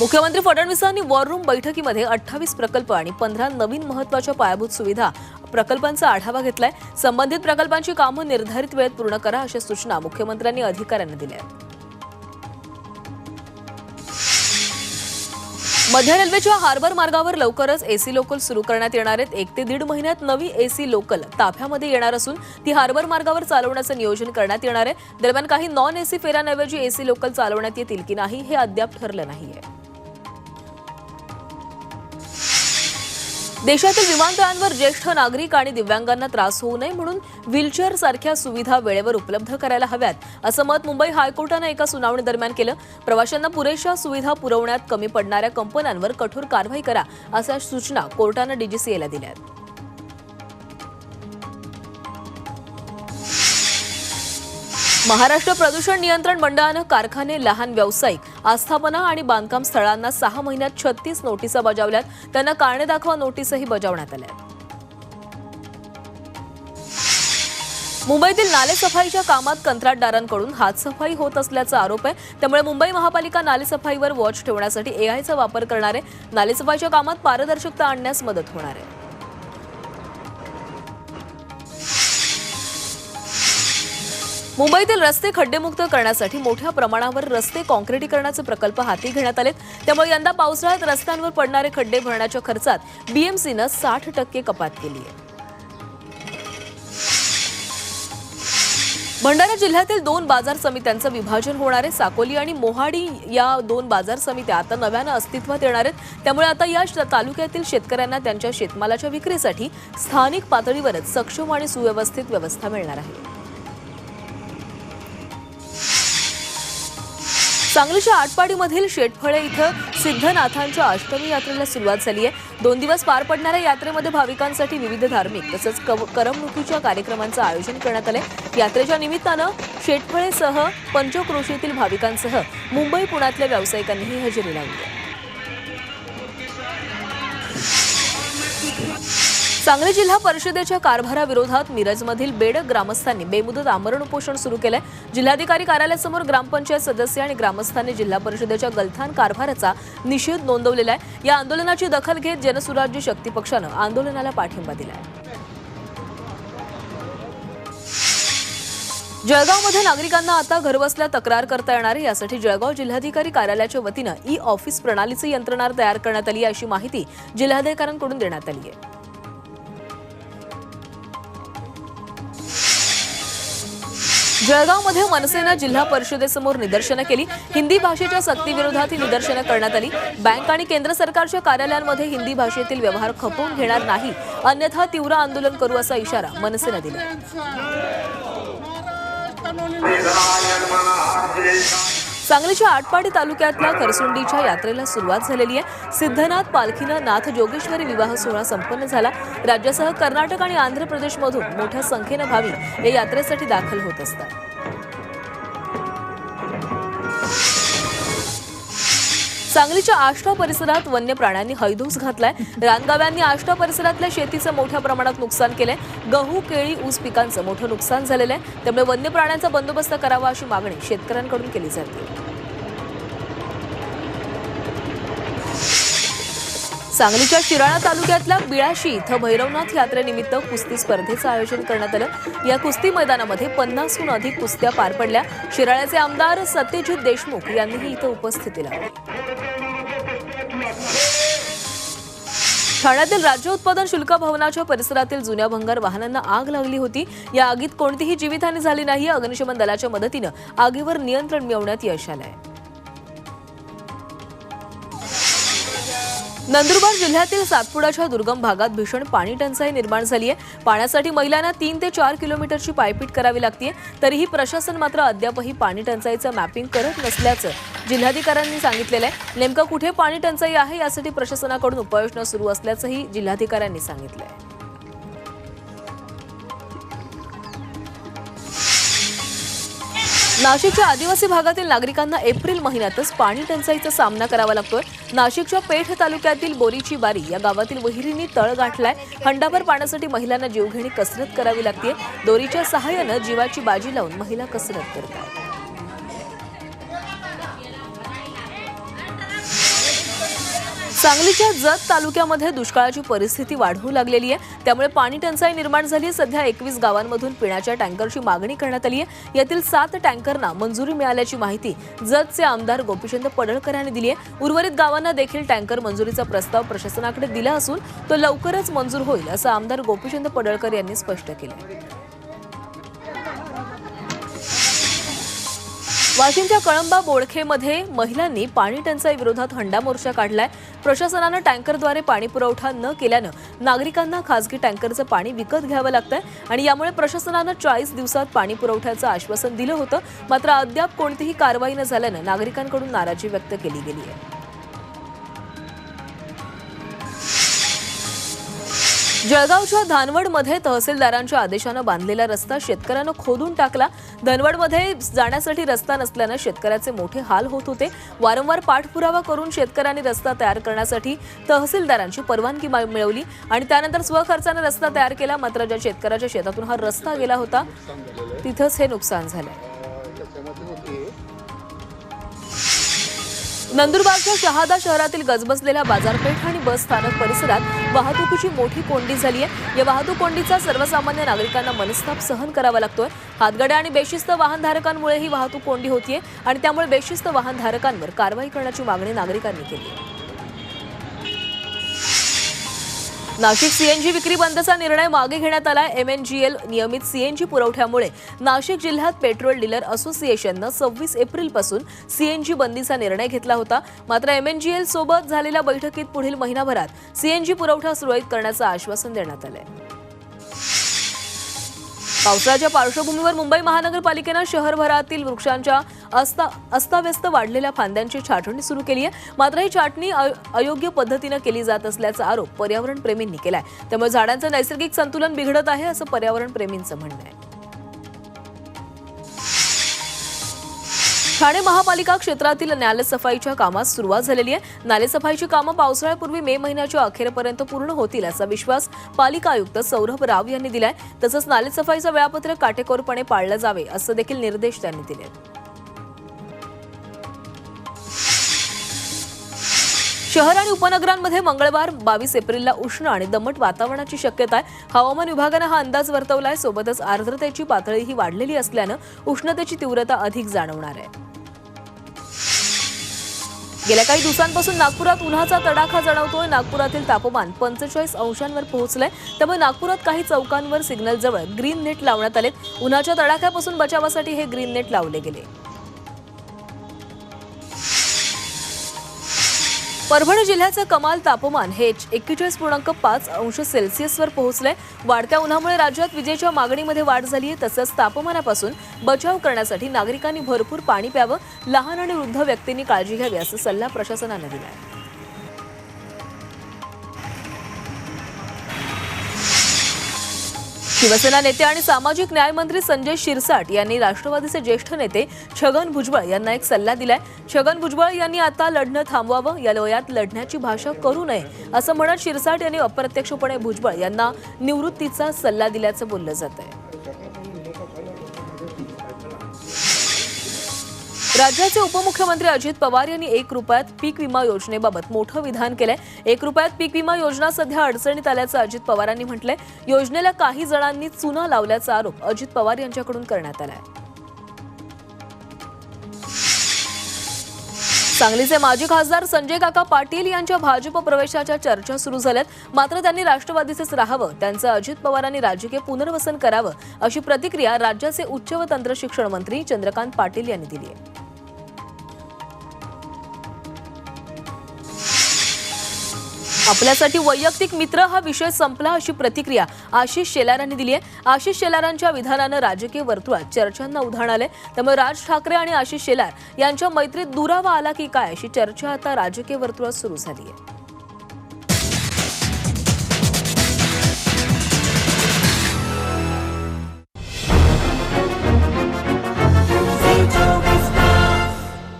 मुख्यमंत्री फडणवीसांनी war room बैठकीमध्ये अठ्ठावीस प्रकल्प आणि पंधरा नवीन महत्त्वाच्या पायाभूत सुविधा प्रकल्पांचा आढावा घेतलाय. संबंधित प्रकल्पांची कामं निर्धारित वेळेत पूर्ण करा अशा सूचना मुख्यमंत्र्यांनी अधिकाऱ्यांना दिल्या आहेत. मध्य रेल्वेच्या हार्बर मार्गावर लवकरच एसी लोकल सुरू करण्यात येणार आहेत. एक ते दीड महिन्यात नवी एसी लोकल ताफ्यामध्ये येणार असून ती हार्बर मार्गावर चालवण्याचं नियोजन करण्यात येणार आहे. दरम्यान काही नॉन एसी फेऱ्यांऐवजी एसी लोकल चालवण्यात येतील की नाही हे अद्याप ठरलं नाहीये. देशातील विमानतळांवर ज्येष्ठ नागरिक आणि दिव्यांगांना त्रास होऊ नये म्हणून व्हीलचेअर सारख्या सुविधा वेळेवर उपलब्ध करायला हव्यात असं मत मुंबई हायकोर्टानं एका सुनावणी दरम्यान केलं. प्रवाशांना पुरेशा सुविधा पुरवण्यात कमी पडणाऱ्या कंपन्यांवर कठोर कारवाई करा अशा सूचना कोर्टानं डीजीसीएला दिल्या महाराष्ट्र प्रदूषण नियंत्रण मंडळानं कारखाने लहान व्यावसायिक आस्थापना आणि बांधकाम स्थळांना सहा महिन्यात छत्तीस नोटिसा बजावल्यात. त्यांना कारणे दाखवा नोटीसही बजावण्यात आल्या मुंबईतील नालेसफाईच्या कामात कंत्राटदारांकडून हातसफाई होत असल्याचा आरोप आहे. त्यामुळे मुंबई महापालिका नालेसफाईवर वॉच ठेवण्यासाठी एआयचा वापर करणारे नालेसफाईच्या कामात पारदर्शकता आणण्यास मदत होणार आहे. मुंबईतील रस्ते खड्डेमुक्त करण्यासाठी मोठ्या प्रमाणावर रस्ते काँक्रिटीकरणाचे प्रकल्प हाती घेण्यात आलेत. त्यामुळे यंदा पावसाळ्यात रस्त्यांवर पडणारे खड्डे भरण्याच्या खर्चात बीएमसीनं साठ टक्के कपात केली आहे. भंडारा जिल्ह्यातील दोन बाजार समित्यांचं विभाजन होणार आहे. साकोली आणि मोहाडी या दोन बाजार समित्या आता नव्यानं अस्तित्वात येणार आहेत. त्यामुळे आता या श- तालुक्यातील शेतकऱ्यांना त्यांच्या शेतमालाच्या विक्रीसाठी स्थानिक पातळीवरच सक्षम आणि सुव्यवस्थित व्यवस्था मिळणार आहे. सांगलीच्या आटपाडीमधील शेटफळे इथं सिद्धनाथांच्या अष्टमी यात्रेला सुरुवात झाली आहे. दोन दिवस पार पडणाऱ्या यात्रेमध्ये भाविकांसाठी विविध धार्मिक तसंच कव- करमणुकीच्या कार्यक्रमांचं आयोजन करण्यात आले यात्रेच्या निमित्तानं शेटफळेसह पंचक्रोशीतील भाविकांसह मुंबई पुण्यातल्या व्यावसायिकांनीही हजेरी लावली आहे. सांगली जिल्हा परिषदेच्या कारभाराविरोधात मिरजमधील बेडक ग्रामस्थांनी बेमुदत आमरण उपोषण सुरू केलंय. जिल्हाधिकारी कार्यालयासमोर ग्रामपंचायत सदस्य आणि ग्रामस्थांनी जिल्हा परिषदेच्या गलथान कारभाराचा निषेध नोंदवलेला आहे. या आंदोलनाची दखल घेत जनसुराज्य शक्ती पक्षानं आंदोलनाला पाठिंबा दिलाय. जळगावमध्ये नागरिकांना आता घरबसल्या तक्रार करता येणार आहे. यासाठी जळगाव जिल्हाधिकारी कार्यालयाच्या वतीनं ई ऑफिस प्रणालीचं यंत्रणा तयार करण्यात आली आहे अशी माहिती जिल्हाधिकाऱ्यांकडून देण्यात आली आहे. जळगावमध्ये मनसेनं जिल्हा परिषदेसमोर निदर्शनं केली. हिंदी भाषेच्या सक्तीविरोधात ही निदर्शनं करण्यात आली. बँक आणि केंद्र सरकारच्या कार्यालयांमध्ये हिंदी भाषेतील व्यवहार खपवून घेणार नाही. अन्यथा तीव्र आंदोलन करू असा इशारा मनसेनं दिला. सांगलीच्या आटपाडी तालुक्यातल्या खरसुंडीच्या यात्रेला सुरुवात झालेली आहे. सिद्धनाथ पालखीनं नाथ जोगेश्वरी विवाह सोहळा संपन्न झाला. राज्यासह कर्नाटक आणि आंध्र प्रदेशमधून मोठ्या संख्येनं भाविक या यात्रेसाठी दाखल होत असतात. सांगलीच्या आष्टा परिसरात वन्य प्राण्यांनी हैदूस घातलाय. रानगाव्यांनी आष्टा परिसरातल्या शेतीचं मोठ्या प्रमाणात नुकसान केलंय. गहू केळी ऊस पिकांचं मोठं नुकसान झालेलं आहे. त्यामुळे वन्य प्राण्यांचा बंदोबस्त करावा अशी मागणी शेतकऱ्यांकडून केली जाते. सांगलीच्या शिराळा तालुक्यातल्या बिळाशी इथं भैरवनाथ यात्रेनिमित्त कुस्ती स्पर्धेचं आयोजन करण्यात आलं. या कुस्ती मैदानामध्ये पन्नासहून अधिक कुस्त्या पार पडल्या. शिराळ्याचे आमदार सत्यजित देशमुख यांनीही इथं उपस्थिती लावली ठाण्यातील राज्य उत्पादन शुल्क भवनाच्या परिसरातील जुन्या भंगार वाहनांना आग लागली होती. या आगीत कोणतीही जीवितहानी झाली नाही. अग्निशमन दलाच्या मदतीनं आगीवर नियंत्रण मिळवण्यात यश आहे नंदुरबार जिल्ह्यातील सातपुडाच्या दुर्गम भागात भीषण पाणी टंचाई निर्माण झाली आहे. पाण्यासाठी महिलांना तीन ते चार किलोमीटरची पायपीट करावी लागते. तरीही प्रशासन मात्र अद्यापही पाणी टंचाईचं मॅपिंग करत नसल्याचं जिल्हाधिकाऱ्यांनी सांगितलेलं आहे. नेमकं कुठे पाणी टंचाई आहे यासाठी प्रशासनाकडून उपाययोजना सुरू असल्याचंही जिल्हाधिकाऱ्यांनी सांगितलं आहे नाशिकच्या आदिवासी भागातील नागरिकांना एप्रिल महिन्यातच पाणी टंचाईचा सामना करावा लागतोय. नाशिकच्या पेठ तालुक्यातील बोरीची बारी या गावातील विहिरींनी तळ गाठलाय. हंडाभर पाण्यासाठी महिलांना जीवघेणी कसरत करावी लागते दोरीच्या सहाय्यानं जीवाची बाजी लावून महिला कसरत करतात सांगलीच्या जत तालुक्यामध्ये दुष्काळाची परिस्थिती वाढवू लागलेली आहे. त्यामुळे पाणी टंचाई निर्माण झाली आहे. सध्या एकवीस गावांमधून पिण्याच्या टँकरची मागणी करण्यात आली आहे. यातील सात टँकरना मंजुरी मिळाल्याची माहिती जतचे आमदार गोपीचंद पडळकर यांनी दिली आहे. उर्वरित गावांना देखील टँकर मंजुरीचा प्रस्ताव प्रशासनाकडे दिला असून तो लवकरच मंजूर होईल असं आमदार गोपीचंद पडळकर यांनी स्पष्ट केलं वाशिमच्या कळंबा बोडखेमध्ये महिलांनी पाणी टंचाई विरोधात हंडा मोर्चा काढलाय. प्रशासनानं टँकरद्वारे पाणी पुरवठा न केल्यानं नागरिकांना खासगी टँकरचं पाणी विकत घ्यावं लागतंय आणि यामुळे प्रशासनानं चाळीस दिवसात पाणी पुरवठ्याचं आश्वासन दिलं होतं. मात्र अद्याप कोणतीही कारवाई न झाल्यानं नागरिकांकडून नाराजी व्यक्त केली गेली आहे. जळगावच्या धानवडमध्ये तहसीलदारांच्या आदेशानं बांधलेला रस्ता शेतकऱ्यानं खोदून टाकला. धनवडमध्ये जाण्यासाठी रस्ता नसल्यानं शेतकऱ्याचे मोठे हाल होत होते. वारंवार पाठपुरावा करून शेतकऱ्यांनी रस्ता तयार करण्यासाठी तहसीलदारांची परवानगी मिळवली आणि त्यानंतर स्वखर्चाने रस्ता तयार केला. मात्र ज्या शेतकऱ्याच्या शेतातून हा रस्ता गेला होता तिथंच हे नुकसान झालं. नंदुरबारच्या शहादा शहरातील गजबजलेल्या बाजारपेठ आणि बस स्थानक परिसरात वाहतुकीची मोठी कोंडी झाली आहे. या वाहतूक कोंडीचा सर्वसामान्य नागरिकांना मनस्ताप सहन करावा लागतोय. हातगाड्या आणि बेशिस्त वाहनधारकांमुळे ही वाहतूक कोंडी होतीये आणि त्यामुळे बेशिस्त वाहनधारकांवर कारवाई करण्याची मागणी नागरिकांनी केली आहे. नाशिक सीएनजी विक्री बंदचा निर्णय मागे घेण्यात आला एमएनजीएल नियमित सीएनजी पुरवठ्यामुळे नाशिक जिल्ह्यात पेट्रोल डीलर असोसिएशननं सव्वीस एप्रिलपासून सीएनजी बंदीचा निर्णय घेतला होता. मात्र एमएनजीएल सोबत झालेल्या बैठकीत पुढील महिनाभरात सीएनजी पुरवठा सुरळीत करण्याचं आश्वासन देण्यात आलंय. पावसाच्या पार्श्वभूमीवर मुंबई महानगरपालिकेनं शहरभरातील वृक्षांच्या अस्ता अस्ताव्यस्त वाढलेल्या फांद्यांची छाटणी सुरू केली आहे. मात्र ही छाटणी अयोग्य पद्धतीनं केली जात असल्याचा आरोप पर्यावरण प्रेमींनी केलाय. त्यामुळे झाडांचं नैसर्गिक संतुलन बिघडत आहे असं पर्यावरण प्रेमींचं म्हणणं आहे. ठाणे महापालिका क्षेत्रातील नालेसफाईच्या कामात सुरुवात झालेली आहे. नालेसफाईची कामं पावसाळ्यापूर्वी मे महिन्याच्या अखेरपर्यंत पूर्ण होतील असा विश्वास पालिका आयुक्त सौरभ राव यांनी दिलाय. तसंच नालेसफाईचं वेळापत्रक काटेकोरपणे पाळलं जावे असं देखील निर्देश त्यांनी दिले शहर आणि उपनगरांमध्ये मंगळवार बावीस एप्रिलला उष्ण आणि दमट वातावरणाची शक्यता आहे. हवामान विभागानं हा अंदाज वर्तवलाय. सोबतच आर्द्रतेची पातळीही वाढलेली असल्यानं उष्णतेची तीव्रता अधिक जाणवणार आहे. गेल्या काही दिवसांपासून नागपुरात उन्हाचा तडाखा जाणवतोय. नागपुरातील तापमान पंचेचाळीस अंशांवर पोहोचलंय. त्यामुळे नागपुरात काही चौकांवर सिग्नल जवळ ग्रीन नेट लावण्यात आलेत. उन्हाच्या तडाख्यापासून बचावासाठी हे ग्रीन नेट लावले गेले. परभणी जिल्ह्याचं कमाल तापमान हे एक्केचाळीस पूर्णांक पाच अंश सेल्सिअसवर पोहोचलंय. वाढत्या उन्हामुळे राज्यात विजेच्या मागणीमध्ये वाढ झाली आहे तसंच तापमानापासून बचाव करण्यासाठी नागरिकांनी भरपूर पाणी प्यावं लहान आणि वृद्ध व्यक्तींनी काळजी घ्यावी असा सल्ला प्रशासनानं दिला आहे शिवसेना नेते आणि सामाजिक न्याय मंत्री संजय शिरसाट यांनी राष्ट्रवादीचे ज्येष्ठ नेते छगन भुजबळ यांना एक सल्ला दिलाय. छगन भुजबळ यांनी आता लढणं थांबवावं या लोयात लढण्याची भाषा करू नये असं म्हणत शिरसाट यांनी अप्रत्यक्षपणे भुजबळ यांना निवृत्तीचा सल्ला दिल्याचं बोललं जात आहे राज्याचे उपमुख्यमंत्री अजित पवार यांनी एक रुपयात पीक विमा योजनेबाबत मोठं विधान केलंय. एक रुपयात पीक विमा योजना सध्या अडचणीत आल्याचं अजित पवारांनी म्हटलंय. योजनेला काही जणांनी चुना लावल्याचा आरोप अजित पवार यांच्याकडून करण्यात आलाय. सांगलीचे माजी खासदार संजय काका पाटील यांच्या भाजप प्रवेशाच्या चर्चा सुरू झाल्यात. मात्र त्यांनी राष्ट्रवादीचेच राहावं त्यांचं अजित पवारांनी राजकीय पुनर्वसन करावं अशी प्रतिक्रिया राज्याचे उच्च व तंत्र शिक्षण मंत्री चंद्रकांत पाटील यांनी दिली आहे. आपल्यासाठी वैयक्तिक मित्र हा विषय संपला अशी प्रतिक्रिया आशिष शेलारांनी दिली आहे. आशिष शेलारांच्या विधानानं राजकीय वर्तुळात चर्चांना उधाण आलंय. त्यामुळे राज ठाकरे आणि आशिष शेलार यांच्या मैत्रीत दुरावा आला की काय अशी चर्चा आता राजकीय वर्तुळात सुरू झाली आहे